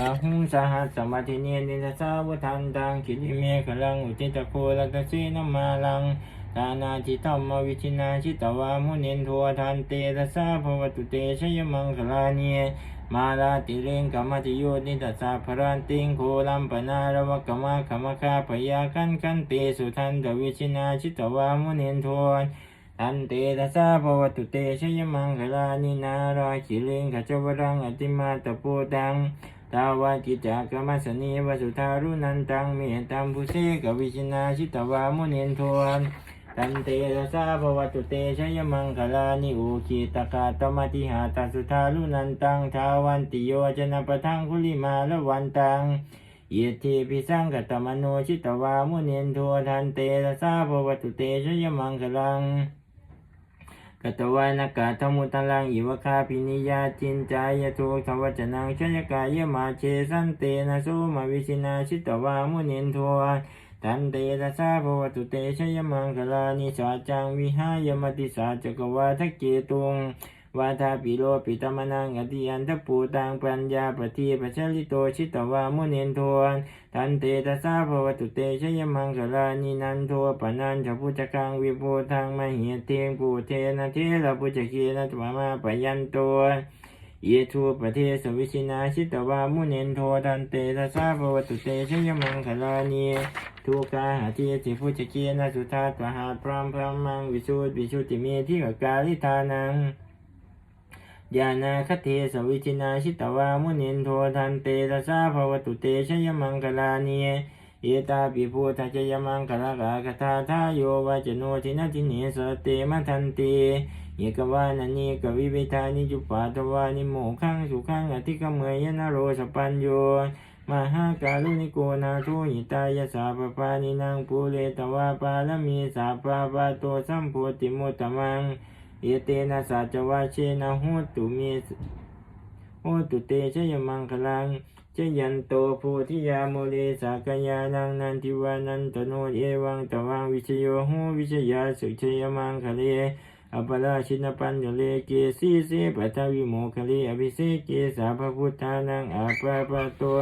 อาหุงสหัสสมาธิเนียนิทัสสาวุทันตังคิริเมฆลังอุจิตโคลัตสีนมาลังทานาทิธรรมวิชินาชิตวามุนินทัวทันเตทัสสะภวตุเตชยมังคลาเนียมาลาติเรงกรรมติโยนิทัสสะพรันติงโคลัมปนาระวะกมะขมคาพยาคันคันเตสุทันตวิชินาชิตวามุนินทัวอันเตตัสสะภวตุเตชยมังคลานินาราคิเลงขจวรังอติมาตะปูตัง ตาวากิจักรมสนีวสุทารุนันตังเมตัมพุเสกวิชินาชิตวามุนินทวนตันเตตัสสะภวตุเตชยมังคลานิโอคิตกาตมติหาตสุทารุนันตังทาวันติโยจนะปะทังคุลิมาละวันตังเยทีพิสังกตมโนชิตวามุเนินทวทันเตตัสสะภวตุเตชยมังคลัง กัตวานากาธมุตลังอิวคาพินิยาจินจายทุขวัจนังชยกายมาเชสันเตนะโสมาวิชินาชิตวามุนินทันตันเตระสาภวตุเตชยมังคลานิสาจังวิหายมติสาจักวาทเกตุง วาทาปิโลปิตมนังอติยันทปูตังปัญญาปฏิปัชลิโตชิตวามุนินทวนทันเตตสาภวตุเตชยมังคลานินันโทปนันจะพุจกังวิภูทังมหิเทงปูเทนะเทระพุจกีนะตวามาปยันตัวเยทูปเทศวิชินาชิตวามุนินโททันเตตสาภวตุเตชยมังคลานีทุกาหาทิสิพุจกีนะสุธาตวหาพรามพรามังวิสุทวิสุทธิเมทิกกาลิทานัง ญาณาคเทสวิชินาชิตวามุนินโททันเตระสาภวตุเตชยมังคลานีเอตาปิภูทชยมังคลากาคทาทาโยวาจโนทินาทิเนสเตมทันเตเอกวานานีกวิเวทานิจุปาตวานิโมขังสุขังอธิกเมยนโรสปัญโยมหาการุณิโกนาโทหิตายสาปปานินางปูเรตวาปาลมีสาปาปาโตสัมโพติมุตตมัง เอเตนะสัจวาเชนะโหตุเมโหตุเตชยมังคลังชยันโตโพธิยาโมเลสากยานังนันทิวานันตโนเอวังตวังวิชโยโหวิชยาสุชยมังคะเลอปราชินปัญญเลเกสีเสปัทวิโมคะเลอภิเศเกสาพพุทธานังอาปาปะตัว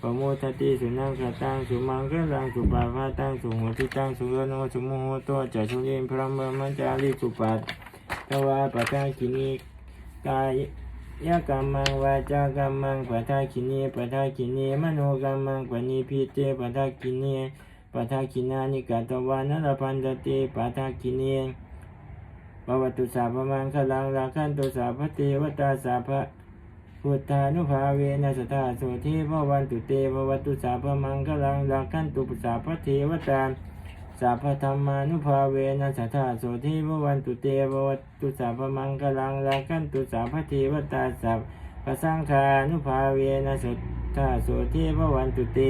ปโมทติสุนังคตังสุมังคลังสุปาภาตังสุโหติตังสุโยโนสุโมโหตัวจัตุเรนพระมมัจจาริสุปัต ตวาปะทาคินีกายยกรรมังวาจากรรมังปะทาคินีปะทาคินีมโนกรรมังปณิพิเตปะทาคินีปะทาคินานิกาตวานรพันตติปะทาคินีปวัตุสาพมังคลังราคันตุสาพเทวตาสาพะพุทธานุภาเวนัสตาโสเทพวันตุเตภวัตุสาพมังคลังราคันตุสาพเทวตา สัพพธรรมานุภาเวนัสธาโสทิภวันตุเตภวัตุสัพพมังกลังลากันตุสัพพทีวตาสัพพสังฆานุภาเวนัสธาโสทิภวันตุเต